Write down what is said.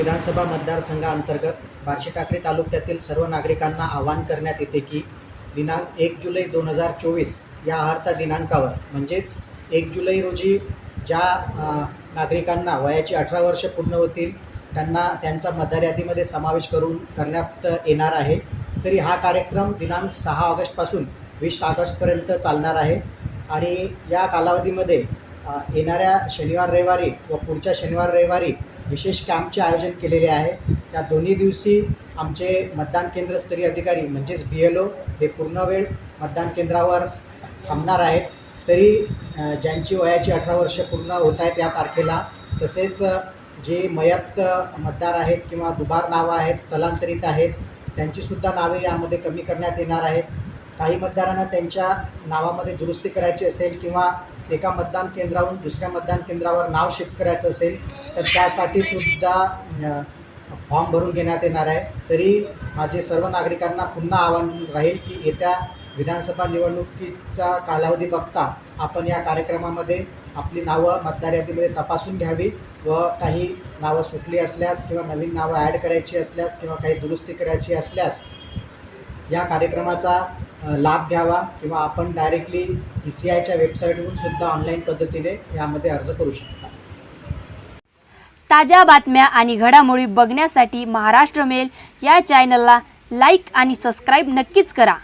विधानसभा मतदारसंघाअंतर्गत बार्शी टाकळी तालुक्यातील सर्व नागरिकांना आवाहन करण्यात येते की दिनांक एक जुलै दोन हजार चोवीस या आहार्ता दिनांकावर म्हणजेच एक जुलै रोजी ज्या नागरिकांना वयाची अठरा वर्ष पूर्ण होतील त्यांना त्यांचा मतदार यादीमध्ये समावेश करून करण्यात येणार आहे. तरी हा कार्यक्रम दिनांक सहा ऑगस्टपासून वीस ऑगस्टपर्यंत चालणार आहे. आणि या कालावधीमध्ये येणाऱ्या शनिवार रविवारी व पुढच्या शनिवार रविवारी विशेष कॅम्पचे आयोजन केलेले आहे. या दोन्ही दिवशी आमचे मतदान केंद्रस्तरीय अधिकारी म्हणजेच बी एल ओ हे पूर्ण वेळ मतदान केंद्रावर थांबणार आहेत. तरी ज्यांची वयाची अठरा वर्ष पूर्ण होत आहेत या तारखेला तसेच जे मयत मतदार आहेत किंवा दुबार नावं आहेत स्थलांतरित आहेत त्यांचीसुद्धा नावे यामध्ये कमी करण्यात येणार आहेत. काही मतदारांना त्यांच्या नावामध्ये दुरुस्ती करायची असेल किंवा एका मतदान केंद्रावरून दुसऱ्या मतदान केंद्रावर नाव शिफ्ट करायचं असेल तर त्यासाठी सुद्धा फॉर्म भरून घेण्यात येणार आहे. तरी माझे सर्व नागरिकांना पुन्हा आव्हान राहील की येत्या विधानसभा निवडणुकीचा कालावधी बघता आपण या कार्यक्रमामध्ये आपली नावं मतदार यादीमध्ये तपासून घ्यावी व काही नावं सुटली असल्यास किंवा नवीन नावं ॲड करायची असल्यास किंवा काही दुरुस्ती करायची असल्यास या कार्यक्रमाचा लाभ घ्यावा किंवा आपण डायरेक्टली ई सी आयच्या वेबसाईटवरून सुद्धा ऑनलाईन पद्धतीने यामध्ये अर्ज करू शकता. ताज्या बातम्या आणि घडामोडी बघण्यासाठी महाराष्ट्र मेल या चॅनलला लाईक आणि सबस्क्राईब नक्कीच करा.